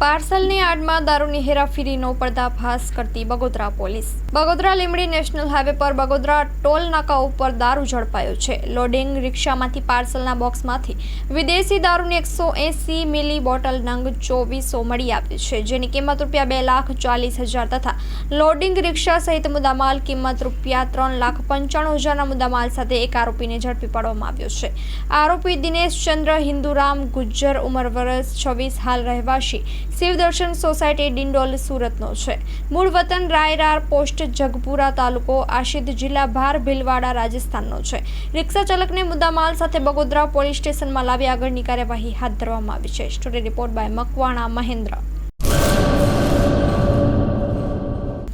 પાર્સલની આડમાં દારૂની હેરાફેરીનો પર્દાફાશ કરતી Bagodara police. Bagodara Limdi national highway પર બગોદરા ટોલ નાકા ઉપર દારૂ ઝડપાયો છે. લોડિંગ રિક્ષામાંથી પાર્સલના બોક્સમાંથી વિદેશી દારૂની એકસો એંસી મિલી બોટલ નંગ ચોવીસો મળી આવી છે, જેની કિંમત રૂપિયા બે લાખ ચાલીસ હજાર તથા લોડિંગ રિક્ષા સહિત મુદ્દામાલ કિંમત રૂપિયા ત્રણ લાખ પંચાણું હજારના મુદ્દામાલ સાથે એક આરોપીને ઝડપી પાડવામાં આવ્યો છે. આરોપી દિનેશ ચંદ્ર હિન્દુરામ ગુજ્જર, ઉંમર વર્ષ છવ્વીસ, હાલ રહેવાસી શિવદર્શન સોસાયટી ડિંડોલ સુરતનો છે. મૂળ વતન રાયરાર પોસ્ટ જગપુરા તાલુકો આશિદ જિલ્લા ભાર ભીલવાડા રાજસ્થાનનો છે. રિક્ષા ચાલકને મુદ્દામાલ સાથે બગોદરા પોલીસ સ્ટેશનમાં લાવી આગળની કાર્યવાહી હાથ ધરવામાં આવી છે. Story report by Makwana Mahendra.